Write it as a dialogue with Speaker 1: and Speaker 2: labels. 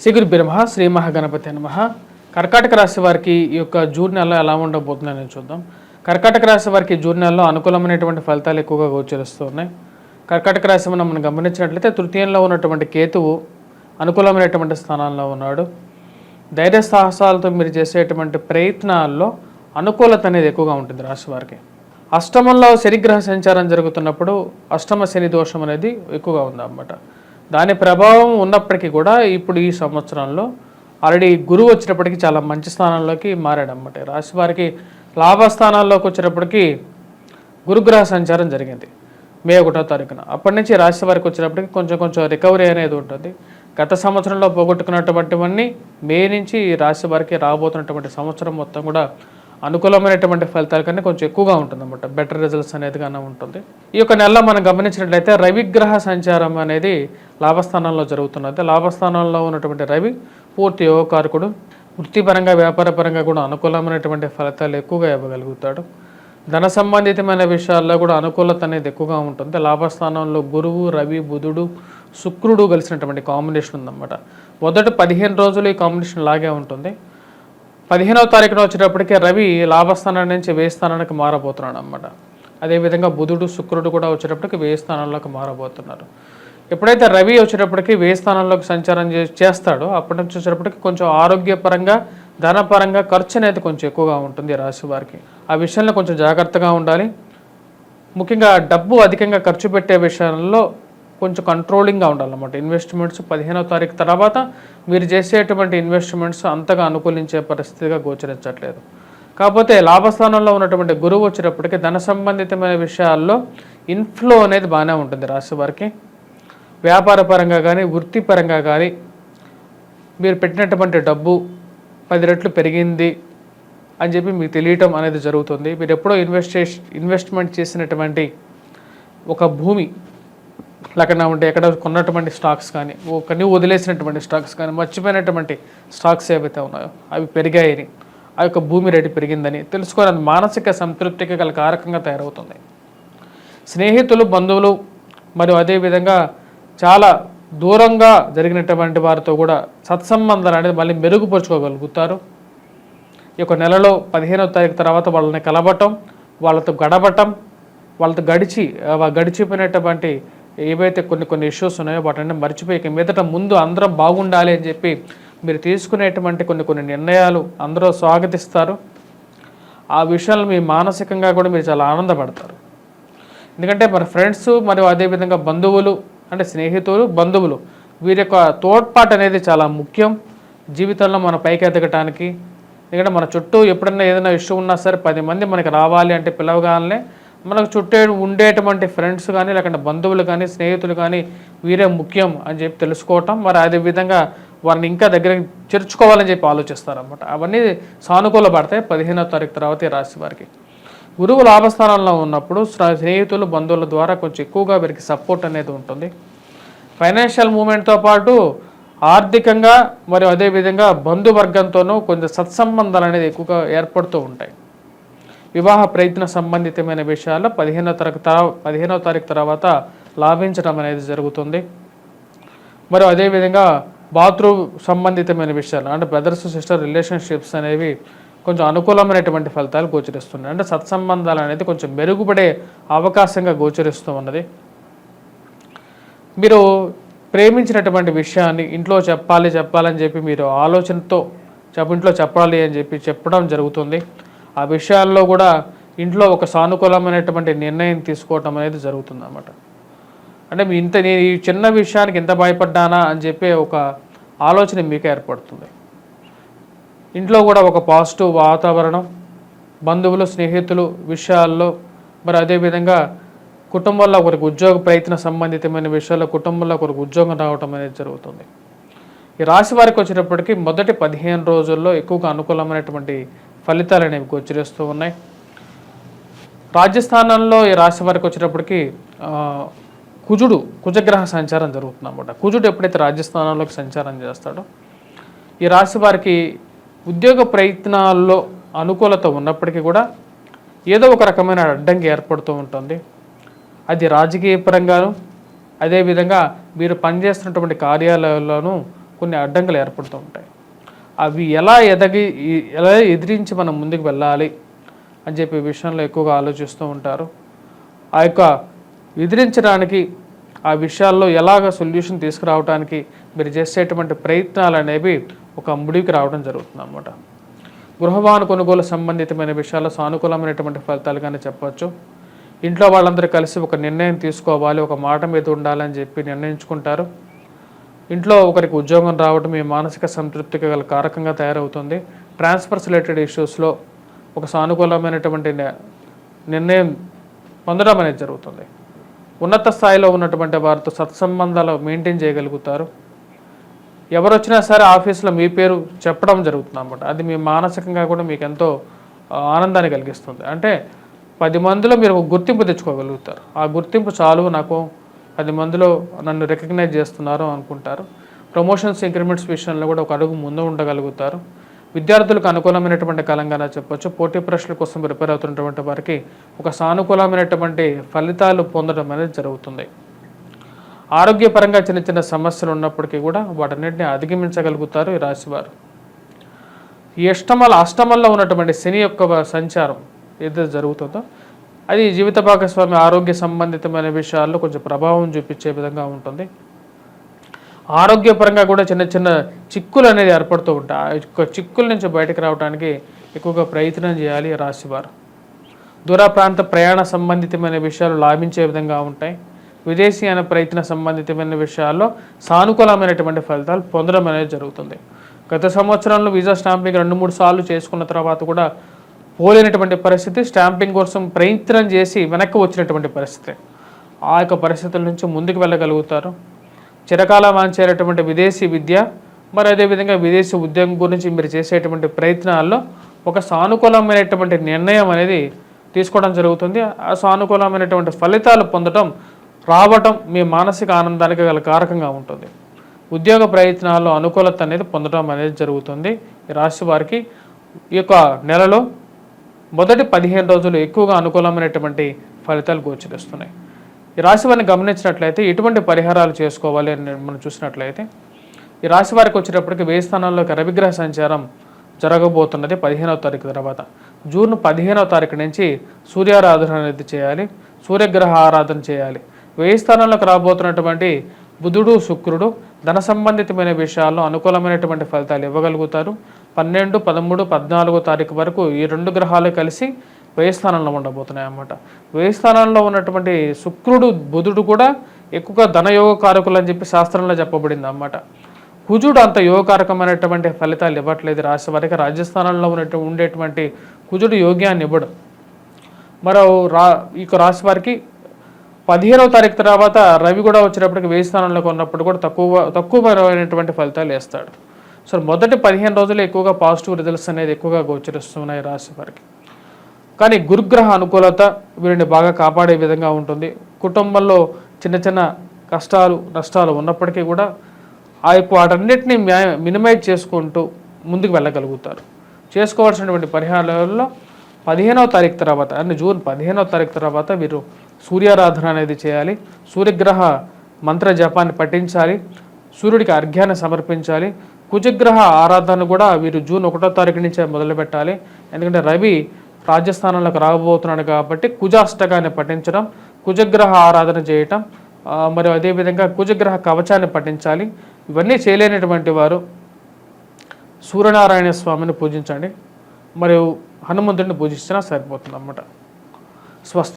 Speaker 1: శ్రీ గురు బ్రహ్మ శ్రీ మహాగణపతి నమ. కర్కాటక రాశి వారికి ఈ యొక్క జూన్ నెల ఎలా ఉండబోతుందని చూద్దాం. కర్కాటక రాశి వారికి జూన్ నెలలో అనుకూలమైనటువంటి ఫలితాలు ఎక్కువగా గోచరిస్తున్నాయి కర్కాటక రాశి మనం మనం గమనించినట్లయితే తృతీయంలో ఉన్నటువంటి కేతువు అనుకూలమైనటువంటి స్థానంలో ఉన్నాడు. ధైర్య సాహసాలతో మీరు చేసేటువంటి ప్రయత్నాల్లో అనుకూలత అనేది ఎక్కువగా ఉంటుంది రాశి వారికి. అష్టమంలో శనిగ్రహ సంచారం జరుగుతున్నప్పుడు అష్టమ శని దోషం అనేది ఎక్కువగా ఉందన్నమాట. దాని ప్రభావం ఉన్నప్పటికీ కూడా ఇప్పుడు ఈ సంవత్సరంలో ఆల్రెడీ గురువు వచ్చినప్పటికీ చాలా మంచి స్థానంలోకి మారాడన్నమాట. రాశి వారికి లాభస్థానాల్లోకి వచ్చినప్పటికీ గురుగ్రహ సంచారం జరిగింది మే ఒకటో తారీఖున. అప్పటి నుంచి రాశి వారికి వచ్చినప్పటికి కొంచెం కొంచెం రికవరీ అనేది ఉంటుంది. గత సంవత్సరంలో పోగొట్టుకున్నటువంటివన్నీ మే నుంచి ఈ రాశి వారికి రాబోతున్నటువంటి సంవత్సరం మొత్తం కూడా అనుకూలమైనటువంటి ఫలితాల కన్నా కొంచెం ఎక్కువగా ఉంటుంది అనమాట బెటర్ రిజల్ట్స్ అనేది కానీ ఉంటుంది. ఈ యొక్క నెలలో మనం గమనించినట్లయితే రవిగ్రహ సంచారం అనేది లాభస్థానంలో జరుగుతున్నది. లాభస్థానంలో ఉన్నటువంటి రవి పూర్తి యోగకారకుడు వృత్తిపరంగా వ్యాపారపరంగా కూడా అనుకూలమైనటువంటి ఫలితాలు ఎక్కువగా ఇవ్వగలుగుతాడు. ధన సంబంధితమైన విషయాల్లో కూడా అనుకూలత అనేది ఎక్కువగా ఉంటుంది. లాభస్థానంలో గురువు రవి బుధుడు శుక్రుడు కలిసినటువంటి కాంబినేషన్ ఉందన్నమాట. మొదటి పదిహేను రోజులు ఈ కాంబినేషన్ లాగే ఉంటుంది. పదిహేనవ తారీఖున వచ్చేటప్పటికి రవి లాభస్థానం నుంచి వేయి స్థానానికి మారబోతున్నాడు అనమాట అదేవిధంగా బుధుడు శుక్రుడు కూడా వచ్చేటప్పటికి వేయి స్థానంలోకి మారబోతున్నారు. ఎప్పుడైతే రవి వచ్చేటప్పటికి వేయి స్థానంలోకి సంచారం చే- చేస్తాడో అప్పటి నుంచి వచ్చేటప్పటికి కొంచెం ఆరోగ్యపరంగా ధనపరంగా ఖర్చు అనేది కొంచెం ఎక్కువగా ఉంటుంది రాశి వారికి. ఆ విషయంలో కొంచెం జాగ్రత్తగా ఉండాలి. ముఖ్యంగా డబ్బు అధికంగా ఖర్చు పెట్టే విషయంలో కొంచెం కంట్రోలింగ్గా ఉండాలన్నమాట. ఇన్వెస్ట్మెంట్స్ పదిహేనవ తారీఖు తర్వాత మీరు చేసేటువంటి ఇన్వెస్ట్మెంట్స్ అంతగా అనుకూలించే పరిస్థితిగా గోచరించట్లేదు. కాకపోతే లాభస్థానంలో ఉన్నటువంటి గురువు వచ్చినప్పటికీ ధన సంబంధితమైన విషయాల్లో ఇన్ఫ్లో అనేది బాగానే ఉంటుంది రాశి వారికి. వ్యాపార పరంగా కానీ వృత్తిపరంగా కానీ మీరు పెట్టినటువంటి డబ్బు పది రెట్లు పెరిగింది అని చెప్పి మీకు తెలియటం అనేది జరుగుతుంది. మీరు ఎప్పుడో ఇన్వెస్ట్ ఇన్వెస్ట్మెంట్ చేసినటువంటి ఒక భూమి లేకుండా ఉంటే ఎక్కడ కొన్నటువంటి స్టాక్స్ కానీ ఒక వదిలేసినటువంటి స్టాక్స్ కానీ మర్చిపోయినటువంటి స్టాక్స్ ఏవైతే ఉన్నాయో అవి పెరిగాయని ఆ యొక్క భూమి రేటు పెరిగిందని తెలుసుకోవడానికి మానసిక సంతృప్తికి గల కారకంగా తయారవుతుంది. స్నేహితులు బంధువులు మరియు అదేవిధంగా చాలా దూరంగా జరిగినటువంటి వారితో కూడా సత్సంబంధాలు అనేది మళ్ళీ మెరుగుపరుచుకోగలుగుతారు. ఈ యొక్క నెలలో పదిహేనవ తారీఖు తర్వాత వాళ్ళని కలవటం వాళ్ళతో గడపటం వాళ్ళతో గడిచి గడిచిపోయినటువంటి ఏవైతే కొన్ని కొన్ని ఇష్యూస్ ఉన్నాయో వాటిని మర్చిపోయి మీదట ముందు అందరం బాగుండాలి అని చెప్పి మీరు తీసుకునేటువంటి కొన్ని కొన్ని నిర్ణయాలు అందరూ స్వాగతిస్తారు. ఆ విషయాలు మీ మానసికంగా కూడా మీరు చాలా ఆనందపడతారు. ఎందుకంటే మన ఫ్రెండ్స్ మరియు అదేవిధంగా బంధువులు అంటే స్నేహితులు బంధువులు వీరి యొక్క తోడ్పాటు అనేది చాలా ముఖ్యం. జీవితంలో మన పైకి ఎదగటానికి ఎందుకంటే మన చుట్టూ ఎప్పుడన్నా ఏదైనా ఇష్యూ ఉన్నా సరే పది మంది మనకి రావాలి అంటే పిలవగానే మనకు చుట్టే ఉండేటువంటి ఫ్రెండ్స్ కానీ లేకుంటే బంధువులు కానీ స్నేహితులు కానీ వీరే ముఖ్యం అని చెప్పి తెలుసుకోవటం. మరి అదే విధంగా వారిని ఇంకా దగ్గర చేర్చుకోవాలని చెప్పి ఆలోచిస్తారనమాట అవన్నీ సానుకూల పడతాయి పదిహేనో తారీఖు తర్వాత ఈ రాశి వారికి. గురువు లాభస్థానంలో ఉన్నప్పుడు స్నేహితులు బంధువుల ద్వారా కొంచెం ఎక్కువగా వీరికి సపోర్ట్ అనేది ఉంటుంది. ఫైనాన్షియల్ మూమెంట్తో పాటు ఆర్థికంగా మరియు అదేవిధంగా బంధువర్గంతోనూ కొంచెం సత్సంబంధాలు అనేది ఎక్కువగా ఏర్పడుతూ ఉంటాయి. వివాహ ప్రయత్న సంబంధితమైన విషయాల్లో పదిహేనో తరగతి తర్వా పదిహేనో తారీఖు తర్వాత లాభించడం అనేది జరుగుతుంది. మరి అదేవిధంగా బాత్రూమ్ సంబంధితమైన విషయాలు అంటే బ్రదర్స్ సిస్టర్ రిలేషన్షిప్స్ అనేవి కొంచెం అనుకూలమైనటువంటి ఫలితాలు గోచరిస్తున్నాయి. అంటే సత్సంబంధాలు అనేది కొంచెం మెరుగుపడే అవకాశంగా గోచరిస్తూ ఉన్నది. మీరు ప్రేమించినటువంటి విషయాన్ని ఇంట్లో చెప్పాలి చెప్పాలని చెప్పి మీరు ఆలోచనతో చెప్ప ఇంట్లో చెప్పాలి అని చెప్పి చెప్పడం జరుగుతుంది. ఆ విషయాల్లో కూడా ఇంట్లో ఒక సానుకూలమైనటువంటి నిర్ణయం తీసుకోవటం అనేది జరుగుతుంది అన్నమాట అంటే మీ ఇంత నేను ఈ చిన్న విషయానికి ఎంత భయపడ్డానా అని చెప్పే ఒక ఆలోచన మీకు ఏర్పడుతుంది. ఇంట్లో కూడా ఒక పాజిటివ్ వాతావరణం బంధువులు స్నేహితులు విషయాల్లో మరి అదేవిధంగా కుటుంబంలో ఒకరికి ఉద్యోగ ప్రయత్న సంబంధితమైన విషయాల్లో కుటుంబంలో ఒకరికి ఉద్యోగం రావటం అనేది జరుగుతుంది. ఈ రాశి వారికి వచ్చినప్పటికీ మొదటి పదిహేను రోజుల్లో ఎక్కువగా అనుకూలమైనటువంటి ఫలితాలు అనేవి గోచరిస్తూ ఉన్నాయి. రాజస్థానంలో ఈ రాశి వారికి వచ్చేటప్పటికి కుజుడు కుజగ్రహ సంచారం జరుగుతుందన్నమాట. కుజుడు ఎప్పుడైతే రాజస్థానంలోకి సంచారం చేస్తాడో ఈ రాశి వారికి ఉద్యోగ ప్రయత్నాల్లో అనుకూలత ఉన్నప్పటికీ కూడా ఏదో ఒక రకమైన అడ్డంకి ఏర్పడుతూ ఉంటుంది. అది రాజకీయ పరంగాను అదేవిధంగా మీరు పనిచేస్తున్నటువంటి కార్యాలయాల్లోనూ కొన్ని అడ్డంకులు ఏర్పడుతూ ఉంటాయి. అవి ఎలా ఎదగి ఎలా ఎదిరించి మనం ముందుకు వెళ్ళాలి అని చెప్పి విషయంలో ఎక్కువగా ఆలోచిస్తూ ఉంటారు. ఆ యొక్క ఎదిరించడానికి ఆ విషయాల్లో ఎలాగ సొల్యూషన్ తీసుకురావడానికి మీరు చేసేటువంటి ప్రయత్నాలు అనేవి ఒక ముడికి రావడం జరుగుతుంది అన్నమాట. గృహవాన కొనుగోలు సంబంధితమైన విషయాల్లో సానుకూలమైనటువంటి ఫలితాలుగానే చెప్పవచ్చు. ఇంట్లో వాళ్ళందరూ కలిసి ఒక నిర్ణయం తీసుకోవాలి ఒక మాట మీద ఉండాలని చెప్పి నిర్ణయించుకుంటారు. ఇంట్లో ఒకరికి ఉద్యోగం రావడం మీ మానసిక సంతృప్తికి గల కారకంగా తయారవుతుంది. ట్రాన్స్ఫర్స్ రిలేటెడ్ ఇష్యూస్లో ఒక సానుకూలమైనటువంటి నిర్ణయం పొందడం అనేది జరుగుతుంది. ఉన్నత స్థాయిలో ఉన్నటువంటి వారితో సత్సంబంధాలు మెయింటైన్ చేయగలుగుతారు. ఎవరు వచ్చినా సరే ఆఫీస్లో మీ పేరు చెప్పడం జరుగుతుంది అనమాట అది మీ మానసికంగా కూడా మీకు ఎంతో ఆనందాన్ని కలిగిస్తుంది. అంటే పది మందిలో మీరు ఒక గుర్తింపు తెచ్చుకోగలుగుతారు. ఆ గుర్తింపు చాలు నాకు పది మందిలో నన్ను రికగ్నైజ్ చేస్తున్నారు అనుకుంటారు. ప్రమోషన్స్ ఇంక్రిమెంట్స్ విషయంలో కూడా ఒక అడుగు ముందు ఉండగలుగుతారు. విద్యార్థులకు అనుకూలమైనటువంటి కాలంగానే చెప్పొచ్చు. పోటీ పరీక్షల కోసం ప్రిపేర్ అవుతున్నటువంటి వారికి ఒక సానుకూలమైనటువంటి ఫలితాలు పొందడం అనేది జరుగుతుంది. ఆరోగ్యపరంగా చిన్న చిన్న సమస్యలు ఉన్నప్పటికీ కూడా వాటన్నిటిని అధిగమించగలుగుతారు ఈ రాశివారు. ఈ అష్టమల అష్టమంలో ఉన్నటువంటి శని యొక్క సంచారం ఏదైతే జరుగుతుందో అది జీవిత భాగస్వామి ఆరోగ్య సంబంధితమైన విషయాల్లో కొంచెం ప్రభావం చూపించే విధంగా ఉంటుంది. ఆరోగ్యపరంగా కూడా చిన్న చిన్న చిక్కులు అనేది ఏర్పడుతూ ఉంటాయి. ఆ యొక్క చిక్కుల నుంచి బయటకు రావడానికి ఎక్కువగా ప్రయత్నం చేయాలి రాశివారు దూర ప్రాంత ప్రయాణ సంబంధితమైన విషయాలు లాభించే విధంగా ఉంటాయి. విదేశీయాన ప్రయత్న సంబంధితమైన విషయాల్లో సానుకూలమైనటువంటి ఫలితాలు పొందడం అనేది జరుగుతుంది. గత సంవత్సరంలో వీసా స్టాంపింగ్ రెండు మూడు సార్లు చేసుకున్న తర్వాత కూడా పోలేనటువంటి పరిస్థితి స్టాంపింగ్ కోసం ప్రయత్నం చేసి వెనక్కి వచ్చినటువంటి పరిస్థితి. ఆ యొక్క పరిస్థితుల నుంచి ముందుకు వెళ్ళగలుగుతారు. చిరకాల వాంచేటటువంటి విదేశీ విద్య మరి అదేవిధంగా విదేశీ ఉద్యోగం గురించి మీరు చేసేటువంటి ప్రయత్నాల్లో ఒక సానుకూలమైనటువంటి నిర్ణయం అనేది తీసుకోవడం జరుగుతుంది. ఆ సానుకూలమైనటువంటి ఫలితాలు పొందడం రావటం మీ మానసిక ఆనందానికి గల కారకంగా ఉంటుంది. ఉద్యోగ ప్రయత్నాల్లో అనుకూలత అనేది పొందడం అనేది జరుగుతుంది. ఈ రాశి వారికి ఈ యొక్క నెలలో మొదటి పదిహేను రోజులు ఎక్కువగా అనుకూలమైనటువంటి ఫలితాలు గోచరిస్తున్నాయి. ఈ రాశి వారిని గమనించినట్లయితే ఎటువంటి పరిహారాలు చేసుకోవాలి అని మనం చూసినట్లయితే ఈ రాశి వారికి వచ్చేటప్పటికి వేయి స్థానంలోకి రవిగ్రహ సంచారం జరగబోతున్నది పదిహేనవ తారీఖు తర్వాత. జూన్ పదిహేనవ తారీఖు నుంచి సూర్యారాధన అనేది చేయాలి సూర్యగ్రహ ఆరాధన చేయాలి. వేయి స్థానంలోకి రాబోతున్నటువంటి బుధుడు శుక్రుడు ధన సంబంధితమైన విషయాల్లో అనుకూలమైనటువంటి ఫలితాలు ఇవ్వగలుగుతారు. పన్నెండు పదమూడు పద్నాలుగో తారీఖు వరకు ఈ రెండు గ్రహాలు కలిసి వ్యయ స్థానంలో ఉండబోతున్నాయి అన్నమాట. వ్యయ స్థానంలో ఉన్నటువంటి శుక్రుడు బుధుడు కూడా ఎక్కువగా ధనయోగ కారకులు అని చెప్పి శాస్త్రంలో చెప్పబడింది అన్నమాట. కుజుడు అంత యోగకారకమైనటువంటి ఫలితాలు ఇవ్వట్లేదు. రాశి వారికి రాజస్థానంలో ఉన్నట్టు ఉండేటువంటి కుజుడు యోగ్యాన్ని ఇవ్వడు. మరో రా ఈ రాశి వారికి పదిహేనవ తారీఖు తర్వాత రవి కూడా వచ్చేటప్పటికి వేయి స్థానంలోకి ఉన్నప్పుడు కూడా తక్కువ తక్కువమైనటువంటి ఫలితాలు వేస్తాడు. సో మొదటి పదిహేను రోజులు ఎక్కువగా పాజిటివ్ రిజల్ట్స్ అనేది ఎక్కువగా గోచరిస్తున్నాయి రాశి వారికి. కానీ గురుగ్రహ అనుకూలత వీరిని బాగా కాపాడే విధంగా ఉంటుంది. కుటుంబంలో చిన్న చిన్న కష్టాలు నష్టాలు ఉన్నప్పటికీ కూడా ఆ యొక్క వాటన్నిటిని మినిమైజ్ చేసుకుంటూ ముందుకు వెళ్ళగలుగుతారు. చేసుకోవాల్సినటువంటి పరిహారాలలో పదిహేనవ తారీఖు తర్వాత అంటే జూన్ పదిహేనవ తారీఖు తర్వాత వీరు సూర్యారాధన అనేది చేయాలి. సూర్యగ్రహ మంత్ర జపాన్ని పఠించాలి. సూర్యుడికి అర్ఘ్యాన్ని సమర్పించాలి. కుజగ్రహ ఆరాధన కూడా వీరు జూన్ ఒకటో తారీఖు నుంచే మొదలుపెట్టాలి. ఎందుకంటే రవి రాజస్థానంలోకి రాబోతున్నాడు కాబట్టి కుజాష్టకాన్ని పఠించడం కుజగ్రహ ఆరాధన చేయటం మరియు అదేవిధంగా కుజగ్రహ కవచాన్ని పఠించాలి. ఇవన్నీ చేయలేనటువంటి వారు సూర్యనారాయణ స్వామిని పూజించండి. మరియు హనుమంతుడిని పూజించినా సరిపోతుంది అన్నమాట స్వస్తి